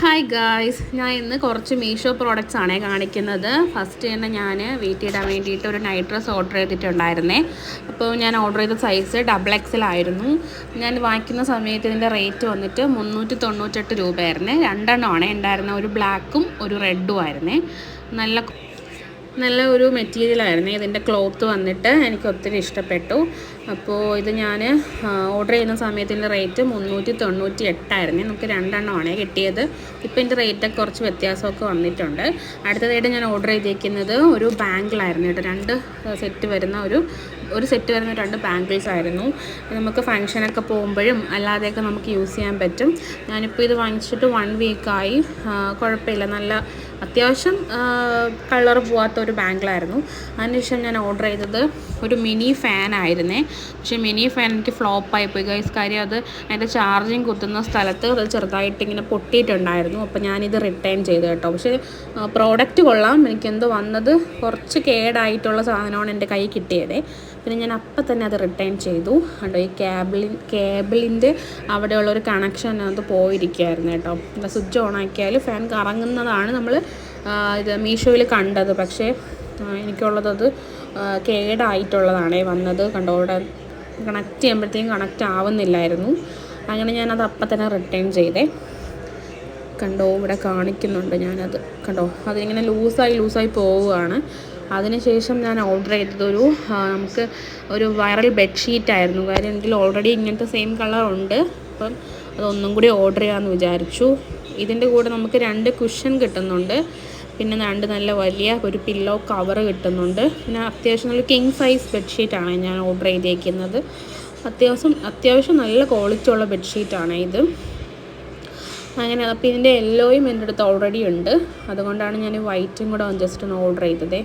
Hi guys ഞാൻ ഇന്ന് കുറച്ച് മീഷോ പ്രോഡക്റ്റ്സ് ആണ് കാണിക്കുന്നത്. ഫസ്റ്റ് തന്നെ ഞാൻ വെയിറ്റ് ചെയ്യാൻ വേണ്ടിയിട്ട് ഒരു നൈറ്റ് ഡ്രസ്സ് ഓർഡർ ചെയ്തിട്ടുണ്ടായിരുന്നേ. അപ്പോൾ ഞാൻ ഓർഡർ ചെയ്ത സൈസ് ഡബിൾ എക്സൽ ആയിരുന്നു. ഞാൻ വാങ്ങിക്കുന്ന സമയത്ത് ഇതിന്റെ റേറ്റ് വന്നിട്ട് മുന്നൂറ്റി തൊണ്ണൂറ്റെട്ട് രൂപയായിരുന്നേ. രണ്ടെണ്ണമാണ്. ഉണ്ടായിരുന്ന ഒരു ബ്ലാക്കും ഒരു റെഡും ആയിരുന്നേ. നല്ല നല്ല ഒരു മെറ്റീരിയലായിരുന്നു ഇതിന്റെ ക്ലോത്ത് വന്നിട്ട് എനിക്ക് ഒത്തിരി ഇഷ്ടപ്പെട്ടു. അപ്പോൾ ഇത് ഞാൻ ഓർഡർ ചെയ്യുന്ന സമയത്തിന്റെ റേറ്റ് മുന്നൂറ്റി തൊണ്ണൂറ്റി എട്ടായിരുന്നു നമുക്ക് രണ്ടെണ്ണമാണ് കിട്ടിയത്. ഇപ്പോൾ ഇതിന്റെ റേറ്റൊക്കെ കുറച്ച് വ്യത്യാസമൊക്കെ വന്നിട്ടുണ്ട്. അടുത്തതായിട്ട് ഞാൻ ഓർഡർ ചെയ്തിരിക്കുന്നത് ഒരു ബാങ്കിളായിരുന്നു കേട്ടോ. രണ്ട് സെറ്റ് വരുന്ന ഒരു ഒരു സെറ്റ് വരുന്ന രണ്ട് ബാങ്കിൾസ് ആയിരുന്നു. നമുക്ക് ഫങ്ഷനൊക്കെ പോകുമ്പോഴും അല്ലാതെയൊക്കെ നമുക്ക് യൂസ് ചെയ്യാൻ പറ്റും. ഞാനിപ്പോൾ ഇത് വാങ്ങിച്ചിട്ട് വൺ വീക്കായി കുഴപ്പമില്ല. നല്ല അത്യാവശ്യം കളർ പോവാത്ത ഒരു ബാങ്കിലായിരുന്നു അതിനുശേഷം ഞാൻ ഓർഡർ ചെയ്തത് ഒരു മിനി ഫാൻ ആയിരുന്നേ. പക്ഷേ മിനി ഫാൻ എനിക്ക് ഫ്ലോപ്പായി പോയി. ഗൈസ് കാര്യം അത് അതിന്റെ ചാർജിങ് കുത്തുന്ന സ്ഥലത്ത് അത് ചെറുതായിട്ട് ഇങ്ങനെ പൊട്ടിയിട്ടുണ്ടായിരുന്നു. അപ്പോൾ ഞാനിത് റിട്ടേൺ ചെയ്തു കേട്ടോ. പക്ഷേ പ്രോഡക്റ്റ് കൊള്ളാം. എനിക്കെന്തോ വന്നത് കുറച്ച് കേടായിട്ടുള്ള സാധനമാണ് എന്റെ കയ്യിൽ കിട്ടിയത്. പിന്നെ ഞാൻ അപ്പം തന്നെ അത് റിട്ടേൺ ചെയ്തു. കേട്ടോ ഈ കേബിളിൻ കേബിളിന്റെ അവിടെയുള്ള ഒരു കണക്ഷൻ അത് പോയിരിക്കുകയായിരുന്നു കേട്ടോ. സ്വിച്ച് ഓൺ ആക്കിയാൽ ഫാൻ കറങ്ങുന്നതാണ് നമ്മൾ ഇത് മീഷോയിൽ കണ്ടത്. പക്ഷേ എനിക്കുള്ളത് അത് കേടായിട്ടുള്ളതാണ് വന്നത്. കണ്ടോ അവിടെ കണക്ട് ചെയ്യുമ്പോഴത്തേക്കും കണക്റ്റ് ആവുന്നില്ലായിരുന്നു. അങ്ങനെ ഞാനത് അപ്പം തന്നെ റിട്ടേൺ ചെയ്തേ. കണ്ടോ ഇവിടെ കാണിക്കുന്നുണ്ട് ഞാനത്. കണ്ടോ അതിങ്ങനെ ലൂസായി ലൂസായി പോവുകയാണ്. അതിനുശേഷം ഞാൻ ഓർഡർ ചെയ്തത് ഒരു നമുക്ക് ഒരു വൈറൽ ബെഡ്ഷീറ്റ് ആയിരുന്നു. കാര്യം എനിക്ക് ഓൾറെഡി ഇങ്ങനത്തെ സെയിം കളർ ഉണ്ട്. അപ്പം അതൊന്നും കൂടി ഓർഡർ ചെയ്യാമെന്ന് വിചാരിച്ചു. ഇതിന്റെ കൂടെ നമുക്ക് രണ്ട് കുഷൻ കിട്ടുന്നുണ്ട്. പിന്നെ രണ്ട് നല്ല വലിയ ഒരു പില്ലോ കവർ കിട്ടുന്നുണ്ട്. പിന്നെ അത്യാവശ്യം നല്ല കിങ് സൈസ് ബെഡ്ഷീറ്റാണ് ഞാൻ ഓർഡർ ചെയ്തേക്കുന്നത്. അത്യാവശ്യം അത്യാവശ്യം നല്ല ക്വാളിറ്റി ഉള്ള ബെഡ്ഷീറ്റാണ് ഇത്. അങ്ങനെ അപ്പോൾ ഇതിന്റെ യെല്ലോയും എന്റെ അടുത്ത് ഓൾറെഡി ഉണ്ട്. അതുകൊണ്ടാണ് ഞാൻ വൈറ്റും കൂടെ ജസ്റ്റ് ഒന്ന് ഓർഡർ ചെയ്തത്.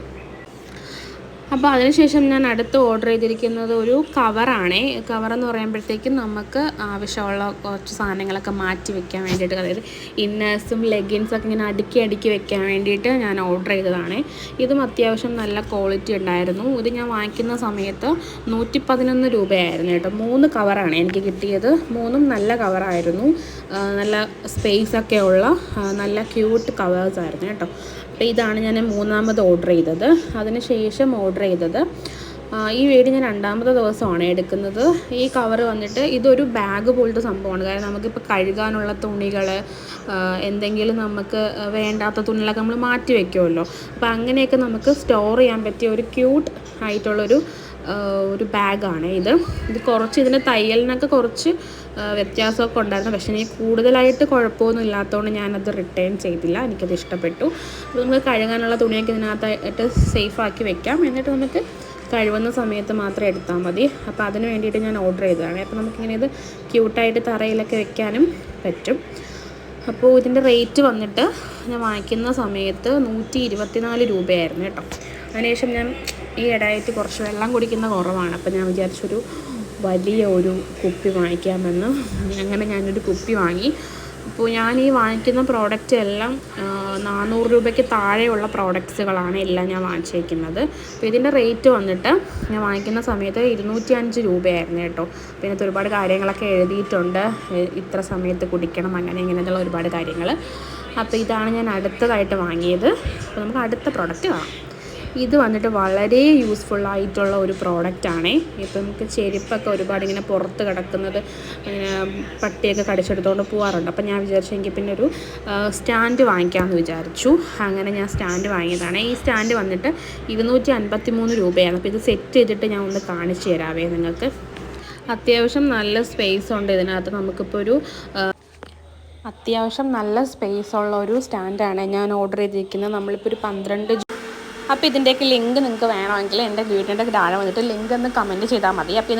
അപ്പോൾ അതിനുശേഷം ഞാൻ അടുത്ത് ഓർഡർ ചെയ്തിരിക്കുന്നത് ഒരു കവറാണേ കവറെന്ന് പറയുമ്പോഴത്തേക്കും നമുക്ക് ആവശ്യമുള്ള കുറച്ച് സാധനങ്ങളൊക്കെ മാറ്റി വെക്കാൻ വേണ്ടിയിട്ട് അതായത് ഇന്നേഴ്സും ലെഗിൻസൊക്കെ ഇങ്ങനെ അടുക്കി അടുക്കി വെക്കാൻ വേണ്ടിയിട്ട് ഞാൻ ഓർഡർ ചെയ്തതാണ്. ഇതും അത്യാവശ്യം നല്ല ക്വാളിറ്റി ഉണ്ടായിരുന്നു. ഇത് ഞാൻ വാങ്ങിക്കുന്ന സമയത്ത് നൂറ്റി പതിനൊന്ന് രൂപയായിരുന്നു കേട്ടോ. മൂന്ന് കവറാണ് എനിക്ക് കിട്ടിയത്. മൂന്നും നല്ല കവറായിരുന്നു നല്ല സ്പേസ് ഒക്കെ ഉള്ള നല്ല ക്യൂട്ട് കവേഴ്സ് ആയിരുന്നു കേട്ടോ. അപ്പോൾ ഇതാണ് ഞാൻ മൂന്നാമത് ഓർഡർ ചെയ്തത്. അതിന് ശേഷം ഓർഡർ ചെയ്തത് ഈ വീട് ഞാൻ രണ്ടാമത്തെ ദിവസമാണ് എടുക്കുന്നത്. ഈ കവർ വന്നിട്ട് ഇതൊരു ബാഗ് പോലത്തെ സംഭവമാണ്. കാരണം നമുക്കിപ്പോൾ കഴുകാനുള്ള തുണികൾ എന്തെങ്കിലും നമുക്ക് വേണ്ടാത്ത തുണികളൊക്കെ നമ്മൾ മാറ്റി വയ്ക്കുമല്ലോ അപ്പോൾ അങ്ങനെയൊക്കെ നമുക്ക് സ്റ്റോർ ചെയ്യാൻ പറ്റിയ ഒരു ക്യൂട്ട് ആയിട്ടുള്ളൊരു ഒരു ബാഗാണ് ഇത്. ഇത് കുറച്ച് ഇതിന്റെ തയ്യലിനൊക്കെ കുറച്ച് വ്യത്യാസമൊക്കെ ഉണ്ടായിരുന്നു. പക്ഷേ എനിക്ക് കൂടുതലായിട്ട് കുഴപ്പമൊന്നും ഇല്ലാത്തതുകൊണ്ട് ഞാനത് റിട്ടേൺ ചെയ്തില്ല. എനിക്കത് ഇഷ്ടപ്പെട്ടു. അപ്പോൾ നമുക്ക് കഴുകാനുള്ള തുണിയൊക്കെ ഇതിനകത്തായിട്ട് സേഫാക്കി വെക്കാം. എന്നിട്ട് നമുക്ക് കഴിവുന്ന സമയത്ത് മാത്രം എടുത്താൽ മതി. അപ്പോൾ അതിന് വേണ്ടിയിട്ട് ഞാൻ ഓർഡർ ചെയ്തതാണ്. അപ്പോൾ നമുക്കിങ്ങനെ ഇത് ക്യൂട്ടായിട്ട് തറയിലൊക്കെ വെക്കാനും പറ്റും. അപ്പോൾ ഇതിന്റെ റേറ്റ് വന്നിട്ട് ഞാൻ വാങ്ങിക്കുന്ന സമയത്ത് നൂറ്റി ഇരുപത്തിനാല് രൂപയായിരുന്നു കേട്ടോ. അതിനുശേഷം ഞാൻ ഈ ഇടയായിട്ട് കുറച്ച് വെള്ളം കുടിക്കുന്ന കുറവാണ്. അപ്പം ഞാൻ വിചാരിച്ചൊരു വലിയ ഒരു കുപ്പി വാങ്ങിക്കാമെന്ന്. അങ്ങനെ ഞാനൊരു കുപ്പി വാങ്ങി. അപ്പോൾ ഞാൻ ഈ വാങ്ങിക്കുന്ന പ്രോഡക്റ്റ് എല്ലാം നാനൂറ് രൂപയ്ക്ക് താഴെയുള്ള പ്രോഡക്ട്സുകളാണ് എല്ലാം ഞാൻ വാങ്ങിച്ചേക്കുന്നത്. അപ്പോൾ ഇതിന്റെ റേറ്റ് വന്നിട്ട് ഞാൻ വാങ്ങിക്കുന്ന സമയത്ത് ഇരുന്നൂറ്റി അഞ്ച് രൂപയായിരുന്നു കേട്ടോ. പിന്നെ ഒരുപാട് കാര്യങ്ങളൊക്കെ എഴുതിയിട്ടുണ്ട്. ഇത്ര സമയത്ത് കുടിക്കണം അങ്ങനെ ഇങ്ങനെയുള്ള ഒരുപാട് കാര്യങ്ങൾ അപ്പോൾ ഇതാണ് ഞാൻ അടുത്തതായിട്ട് വാങ്ങിയത്. അപ്പോൾ നമുക്ക് അടുത്ത പ്രോഡക്റ്റ് കാണാം. ഇത് വന്നിട്ട് വളരെ യൂസ്ഫുൾ ആയിട്ടുള്ള ഒരു പ്രോഡക്റ്റ് ആണ്. ഇപ്പം നമുക്ക് ചെരുപ്പൊക്കെ ഒരുപാട് ഇങ്ങനെ പുറത്ത് കിടക്കുന്നത് ഇങ്ങനെ പട്ടിയൊക്കെ കടിച്ചെടുത്തുകൊണ്ട് പോകാറുണ്ട് അപ്പം ഞാൻ വിചാരിച്ചു എനിക്ക് പിന്നെ ഒരു സ്റ്റാൻഡ് വാങ്ങിക്കാമെന്ന് വിചാരിച്ചു. അങ്ങനെ ഞാൻ സ്റ്റാൻഡ് വാങ്ങിയതാണ്. ഈ സ്റ്റാൻഡ് വന്നിട്ട് ഇരുന്നൂറ്റി അൻപത്തി മൂന്ന് രൂപയാണ്. അപ്പോൾ ഇത് സെറ്റ് ചെയ്തിട്ട് ഞാൻ ഒന്ന് കാണിച്ചു തരാവേ നിങ്ങൾക്ക്. അത്യാവശ്യം നല്ല സ്പേസ് ഉണ്ട് ഇതിനകത്ത്. നമുക്കിപ്പോൾ ഒരു അത്യാവശ്യം നല്ല സ്പേസ് ഉള്ള ഒരു സ്റ്റാൻഡാണ് ഞാൻ ഓർഡർ ചെയ്തിരിക്കുന്നത്. നമ്മളിപ്പോൾ ഒരു പന്ത്രണ്ട് അപ്പോൾ ഇതിന്റെയൊക്കെ ലിങ്ക് നിങ്ങൾക്ക് വേണമെങ്കിൽ എന്റെ വീടിന്റെ താഴെ വന്നിട്ട് ലിങ്ക് ഒന്ന് കമന്റ് ചെയ്താൽ മതി. അപ്പോൾ